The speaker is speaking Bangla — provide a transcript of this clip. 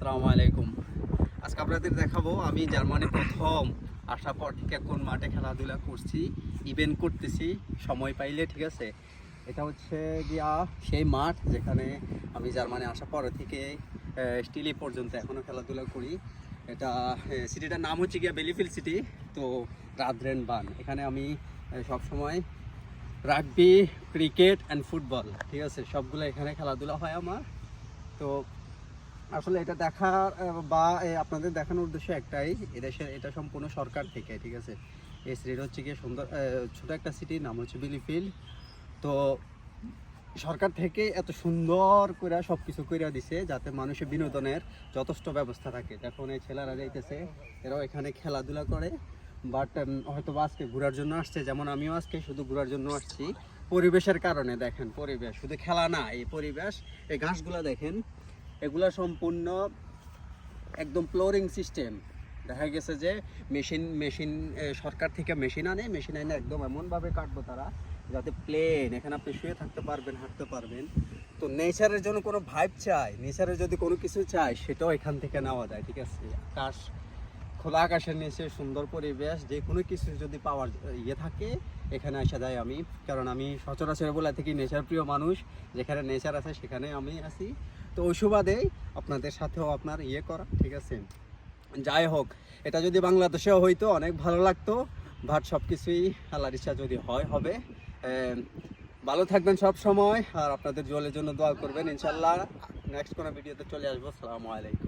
আসসালামু আলাইকুম। আজকে আপনাদের দেখাবো, আমি জার্মানি প্রথম আসার পর থেকে কোন মাঠে খেলাধুলা করছি ইভেন্ট করতেছি, সময় পাইলে, ঠিক আছে? এটা হচ্ছে গিয়া সেই মাঠ যেখানে আমি জার্মানি আসার পর থেকে স্টিলি পর্যন্ত এখনও খেলাধুলা করি। এটা সিটিটার নাম হচ্ছে গিয়া বেলিফিল সিটি, তো রাদ্রেন বান। এখানে আমি সব সময় রাগবি, ক্রিকেট অ্যান্ড ফুটবল ঠিক আছে? সবগুলো এখানে খেলাধুলা হয় আমার। তো আসলে এটা আহ, বা আপনাদের দেখানোর উদ্দেশ্য একটাই এদেশের এটা সম্পূর্ণ সরকার থেকে ঠিক আছে? এই সিটিটা হচ্ছে গিয়ে সুন্দর ছোট একটা সিটির নাম হচ্ছে বিলিফিল্ড তো সরকার থেকে এত সুন্দর করে সব কিছু করে দিছে যাতে মানুষের বিনোদনের যথেষ্ট ব্যবস্থা থাকে। যখন এই ছেলেরা যাইতেছে এরাও এখানে খেলাধুলা করে বাট হয়তো আজকে ঘোরার জন্য আসছে যেমন আমিও আজকে শুধু ঘোরার জন্য আসছি। পরিবেশের কারণে দেখেন পরিবেশ শুধু খেলা না এই পরিবেশ এই ঘাসগুলো দেখেন এগুলা সম্পূর্ণ একদম ফ্লোরিং সিস্টেম দেখা গেছে যে মেশিন মেশিন সরকার থেকে মেশিন আনে মেশিন আনে একদম এমনভাবে কাটবো তারা, যাতে প্লেন এখানে আপনি শুয়ে থাকতে পারবেন, হাঁটতে পারবেন। তো নেচারের জন্য কোনো ভাইব চাই, নেচারের যদি কোনো কিছু চাই, সেটাও এখান থেকে নেওয়া যায়, ঠিক আছে? আকাশ খোলা আকাশের নিচে সুন্দর পরিবেশ, যে কোনো কিছু যদি পাওয়ার ইয়ে থাকে, এখানে আসা যায় আমি। কারণ আমি সচরাচর বলে থাকি নেচার প্রিয় মানুষ, যেখানে নেচার আছে সেখানে আমি আছি। তো ওই সুবাদেই আপনাদের সাথেও আপনার ইয়ে করা, ঠিক আছে? যাই হোক, এটা যদি বাংলাদেশেও হইতো, অনেক ভালো লাগতো বাট সব কিছুই আল্লাহর ইচ্ছা যদি হয়, হবে। ভালো থাকবেন সব সময়, আর আপনাদের জলের জন্য দোয়া করবেন ইনশাল্লাহ নেক্সট কোনো ভিডিওতে চলে আসব। সালামু আলাইকুম।